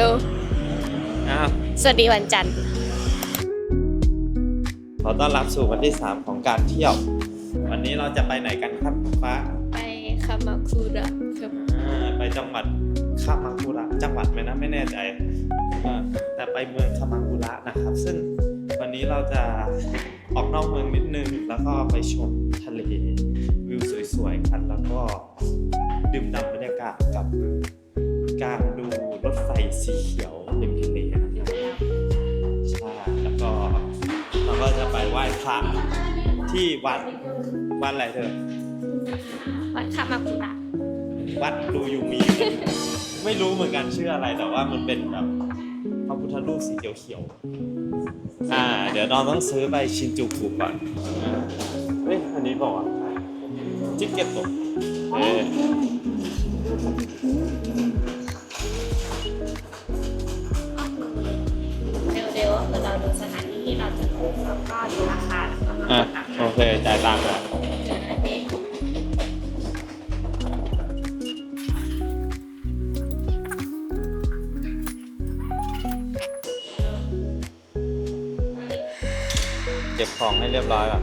ดู อ้าว สวัสดีวันจันทร์ ขอต้อนรับสู่วันที่ 3 ของการเที่ยว วันนี้เราจะไปไหนกันครับฟ้าไปคามาคุระครับอ่าไปจังหวัดคามาคุระจังหวัดไหมนะไม่แน่ใจอ่าแต่ไปเมืองคามาคุระนะครับ ซึ่งวันนี้เราจะออกนอกเมืองนิดนึง แล้วก็ไปชมทะเลวิวสวยๆกันแล้วก็ดื่มด่ำบรรยากาศกับ การดูรถไฟสีเขียวริมทะเลนใช่แล้วก็เราก็จะไปไหว้พระที่วัดวัดอะไรเธอวัดคามาคุระวัดดูยูมี ไม่รู้เหมือนกันชื่ออะไรแต่ว่ามันเป็นแบบพระพุทธรูปสีเขียวๆอ่า เดี๋ยวเราต้องซื้อไปชินจูกุก่อนเฮ้ยอันนี้บอกว่าจิ๊กเก็ตตกเออ ก็ดูราคาแล้วก็มาอะตัดโอเค จ่ายตังค์แล้วเก็บของให้เรียบร้อยก่อน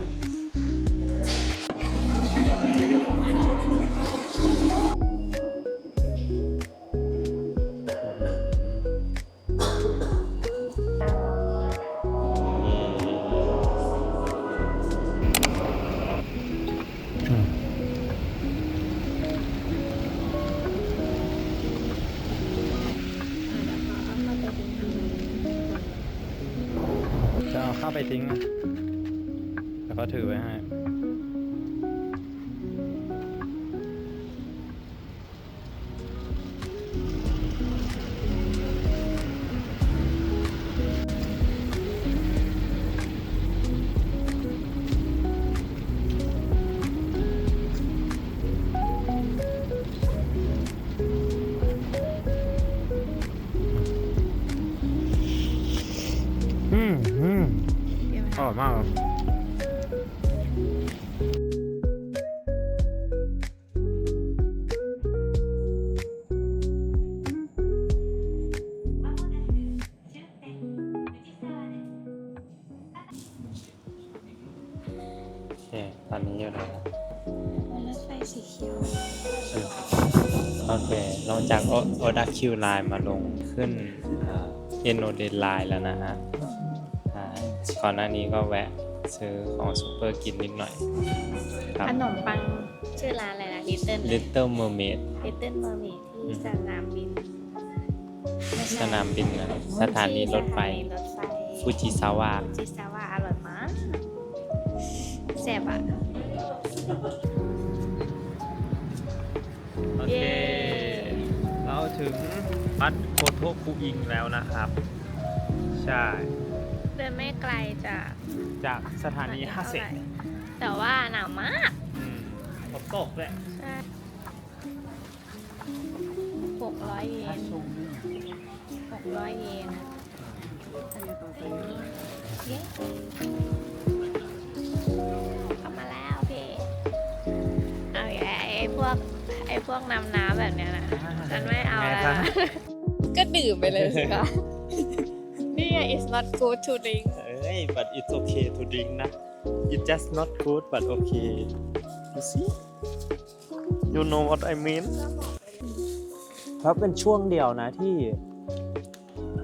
เข้าไปทิ้งนะแต่ก็ถือไว้ให้อืมอืม อร่อยมากเลยโอเคตอนนี้อยู่ไหนครับรถไฟสีเขียว โอเคลงจากโอดาคิวไลน์มาลงขึ้นเอ็นโอเดนไลน์แล้วนะฮะ ก่อนหน้านี้ก็แวะซื้อของซูเปอร์กินนิดหน่อยครับ ขนมปังชื่อร้านอะไรนะลิตเติ้ล Little Mermaid ลิตเติ้ลเมอร์เมดอืที่มสนามบินไใช่สนามบินนะสถานีรถไฟสถานีรถไฟฟูจิซาวะฟูจิซาวะอร่อยมากแซ่บอะ โอเค เย้ เราถึงวัดโคโทคุอิงแล้วนะครับ ใช่ เดินไม่ไกลจากจากสถานีฮาเซท่ไหร่แต่ว่าหนาวมากฝนตกด้วยใช่หกร้อยเยนหกร้อยเยนเย้เข้ามาแล้วพี่เอาอย่าไอ้พวกไอ้พวกน้ำน้ำแบบเนี้ยนะฉันไม่เอาแล้วไงนะคะก็ดื่มไปเลยสิคะ นี่ไง it's not good to drink เอ้ย but it's okay to drink นะ it just not good but okay you see you know what I mean ครับเป็นช่วงเดียวนะที่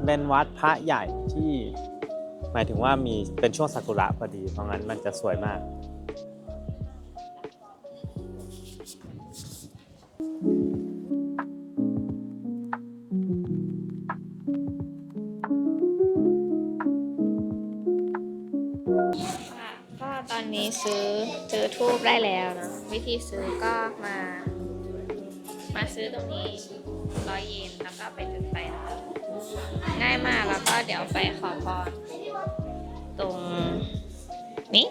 เป็นวัดพระใหญ่ที่ หมายถึงว่ามีเป็นช่วงซากุระพอดี เพราะงั้นมันจะสวยมากก็ ซื้อซื้อทูบได้แล้วเนะวิธีซื้อก็มา มาซื้อตรงนี้ร้อยเยนแล้วก็ไปจุดไฟนะคะง่ายมากแล้วก็เดี๋ยวไปขอพรตรงนี้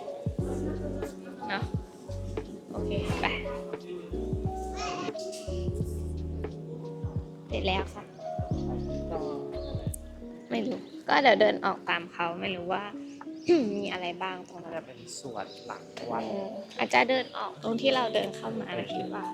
เนาะโอเคไปเสร็จแล้วค่ะ ไม่รู้ ก็เดี๋ยวเดินออกตามเขาไม่รู้ว่า มีอะไรบ้างตรงนั้นจะเป็นส่วนหลังวัดเอออาจจะเดินออกตรงที่เราเดินเข้ามานะคิดว่า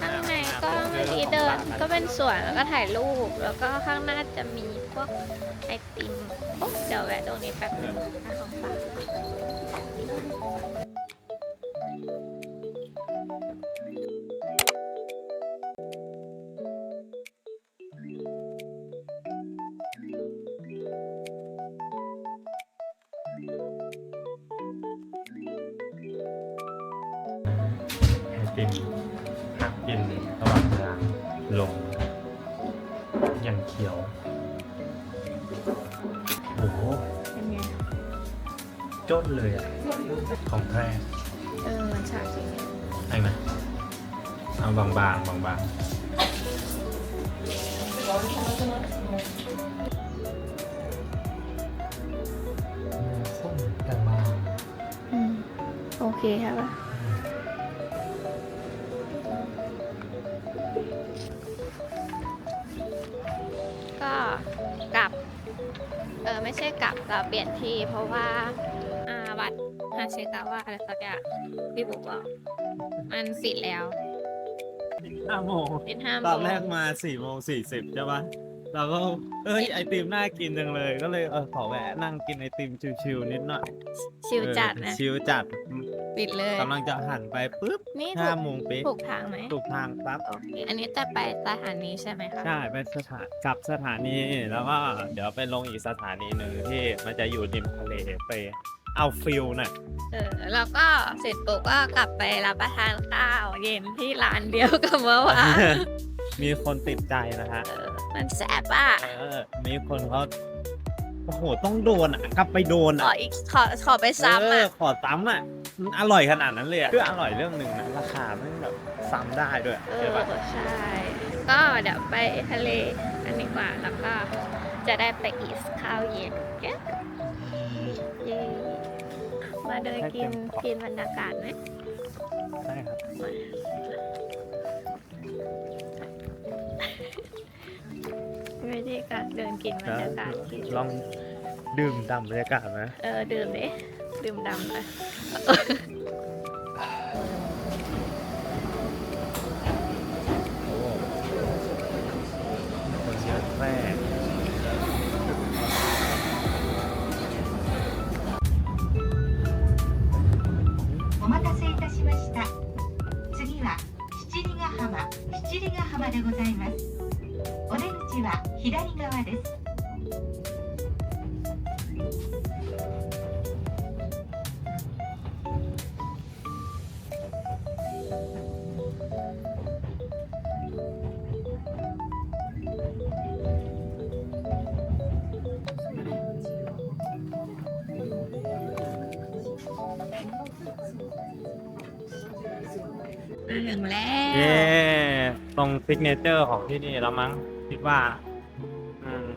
ข้างในก็เมื่อกี้เดินก็เป็นสวนแล้วก็ถ่ายรูป แล้วก็ข้างหน้าจะมีพวกไอติมโอ๊ะเดี๋ยวแวะตรงนี้แป๊บนึงน้าของฝากไอติม หักกินระหว่างทางลงยังเขียว โอ้โหเป็นไงจ้นเลยอะ ของแท้เออมันฉาดจริงไอ้นะเอาบางๆบางบางๆส้มแต่บางอืมโอเคครับ ไม่ใช่กลับเราเปลี่ยนที่ เพราะว่าอ่าวัดฮาเชกาวะอะไรสักอย่างพี่บุ๊กบอกมันปิดแล้วห้าโมงปิดห้าโมตอนงแรกมา4ี่โมงสี่สิบใช่ปะ เราก็เอ้ยไอติมน่ากินจังเลย ก็เลยเออขอแวะนั่งกินไอติมชิวๆนิดหน่อยชิวจัดเออนะชิวจัดปิดเลย กำลังจะหันไปปุ๊บนี่ห้าถูกโมงเป๊ะถูกทางไหมถูกทางปั๊บ โอเคอันนี้จะไปสถานีใช่ไหมคะ ใช่ไปสถานกลับสถานีแล้วก็เดี๋ยวไปลงอีกสถานีหนึ่งที่มันจะอยู่ริมทะเลไปเอาฟิลน่ะเออ แล้วก็เสร็จปุ๊บก็กลับไปรับประทานข้าวเย็นที่ร้านเดียวกับเมื่อวาน มีคนติดใจนะฮะเออมันแซ่บอะเออ มีคนเขาโอ้โห ต้องโดนอะ กลับไปโดนขออะอีกขอขอไปซ้ำเออะอขอซ้ำอะมันอร่อยขนาดนั้นเลยอะคืออร่อยเรื่องหนึ่งนะ ราคาไม่แบบซ้ำได้ด้วยเอใช่อปะใช่ก็เดี๋ยวไปทะเลกันดีกว่าแล้วก็จะได้ไปอีสข้าวเย็นเย้เย้มาเดินกินกินบรรยากาศไหม ใช่ครับ ไม่ได้การเดินกินบรรยากาศกิน ลองดื่มดำบรรยากาศไหม เออดื่มดิดื่มดำเลย โอ้คนเยอะแม่ お待たせいたしました次は七里ヶ浜七里ヶ浜でございます お出口は左側です ถึงแล้ว เย้ตรงซิกเนเจอร์ของที่นี่แล้วมั้ง คิดว่า อืม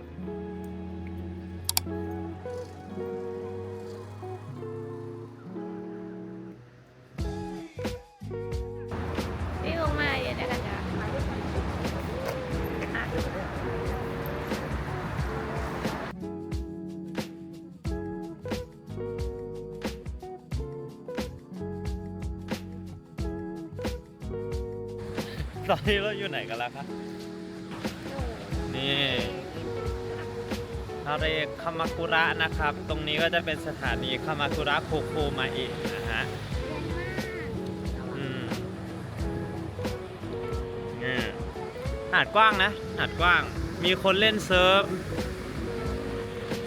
พี่ลงมาเย็นได้กันจ้ะอะตอนนี้เราอยู่ไหนกันแล้วครับ นี่ทะเลคามาคุระนะครับ ตรงนี้ก็จะเป็นสถานีคามาคุระโคโคมาเอะนะฮะอืมนี่หาดกว้างนะ หาดกว้าง มีคนเล่นเซิร์ฟ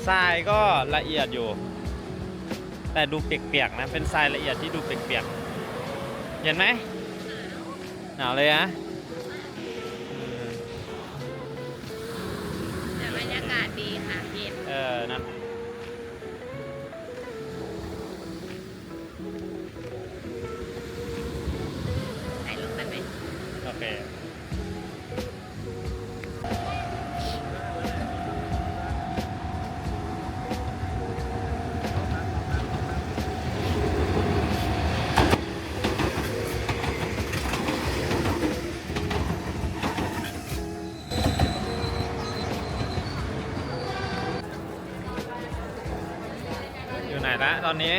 ทรายก็ละเอียดอยู่ แต่ดูเปียกๆนะ เป็นทรายละเอียดที่ดูเปียกๆ เห็นไหมหนาวเลยนะ ดีค่ะเย็น เออนั่น อนนี้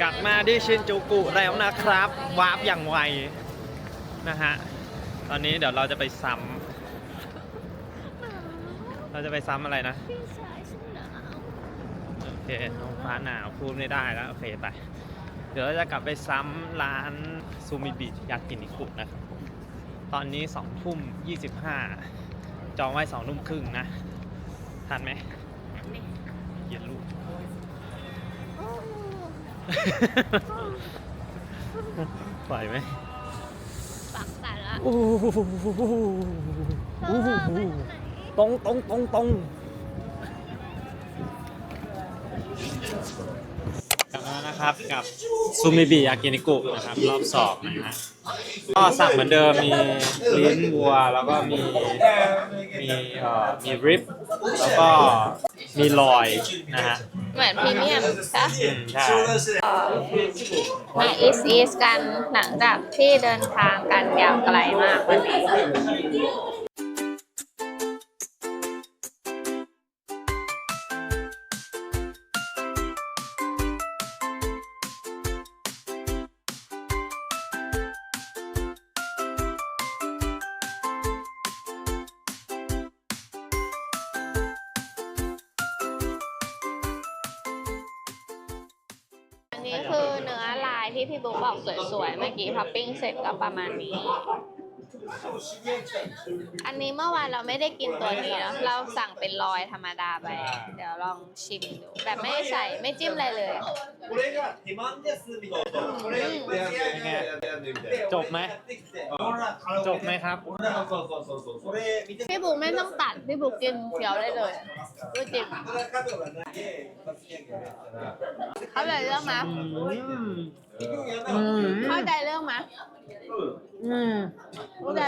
กลับมาที่ชินจูกุแล้วนะครับวาร์ปอย่างไวนะฮะตอนนี้เดี๋ยวเราจะไปซ้ำเราจะไปซ้ำอะไรนะโอเคน้องฟ้าหนาวพูดไม่ได้แล้วโอเคไปเดี๋ยวเราจะกลับไปซ้ำร้านซูมิบิยากินิคุนะครับตอนนี้2ทุ่ม25จองไว้2ทุ่มครึ่งนะทันไหม นี่ เย็นลูก โอ้ ไหวไหมปักสั่นละโอ้โหเธอไปไหนตรงตรงตรงตรงกลับมานะครับกับซูมิบิยากินิกุนะครับ รอบสองนะฮะก็สั่งเหมือนเดิมมีลิ้นวัวแล้วก็มีมีเอ่อมีริบแล้วก็ มีลอยนะฮะเหมือนพรีเมียมใช่อืมใช่มาอีสอีสกันหลังจากที่เดินทางกันยาวไกลมากวันนี้ นี้คือเนื้อลายที่พี่บุ๊กบอกสวยๆ เมื่อกี้พับปิ้งเสร็จก็ประมาณนี้ อันนี้เมื่อวานเราไม่ได้กินตัวนี้เนอะเราสั่งเป็นลอยธรรมดาไป เดี๋ยวลองชิมดู แบบไม่ใส่ไม่จิ้มอะไรเลย これが自慢ですみたいな。これうんいやいやいやいやいやみたいな。 จบไหม จบไหมครับ そうそうそうそう。それ見て。 พี่บุ๊กไม่ต้องตัด พี่บุ๊กกินเคี้ยวได้เลยพูดจริง これ角度がないで一発ギャグやったら。 เข้าใจเรื่องไหม 行くんやな。 เข้าใจเรื่องไหม อืมเข้าใจ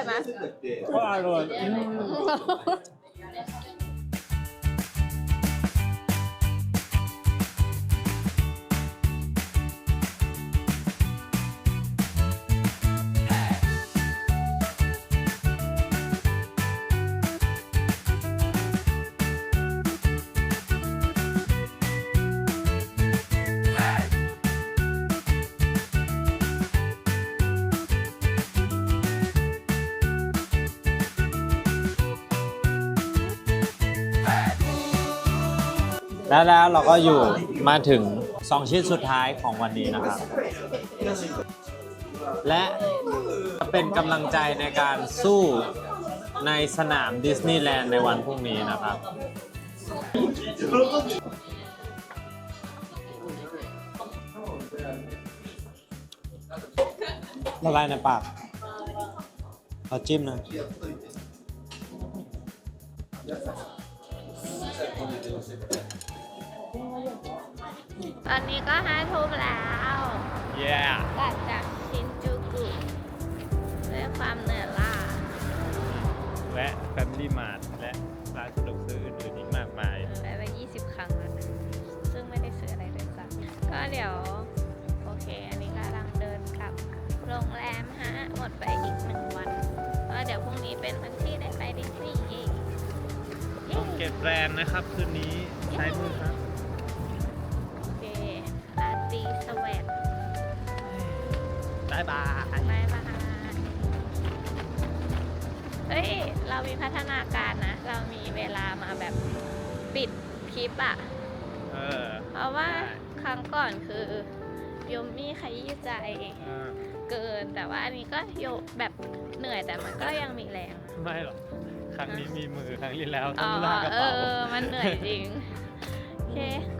แล้วแล้วเราก็อยู่มาถึง 2 ชิ้นสุดท้ายของวันนี้นะครับ และเป็นกำลังใจในการสู้ในสนามดิสนีย์แลนด์ในวันพรุ่งนี้นะครับ ละลายในปากเอาจิ้มหนะ ตอนนี้ก็ห้าทุ่มแล้วเย้กลับจากชินจูกุด้วยความเหนื่อยล้าแวะแฟมิลี่มาร์ทและร้านสะดวกซื้ออื่นๆอีกมากมายไปไป20ครั้งแล้วนะซึ่งไม่ได้ซื้ออะไรเลยจ้ะก็เดี๋ยว โอเค อันนี้กำลังเดินกลับโรงแรมฮะ หมดไปอีกหนึ่งวันก็เดี๋ยวพรุ่งนี้เป็นวันที่ได้ไปดิสนีย์อีกเย้เก็บแรมนะครับ คืนนี้ใช้มือครับ มีพัฒนาการนะ เรามีเวลามาแบบปิดคลิปอะเออเพราะว่าครั้งก่อนคือโยมมี่ขยี้ใจเออเกิน แต่ว่าอันนี้ก็โยแบบเหนื่อยแต่มันก็ยังมีแรงไม่หรอกครั้งนี้มีมือครั้งที่แล้วอ๋ต้อองลากกระเอเป๋า อ มันเหนื่อยจริง โอเคก็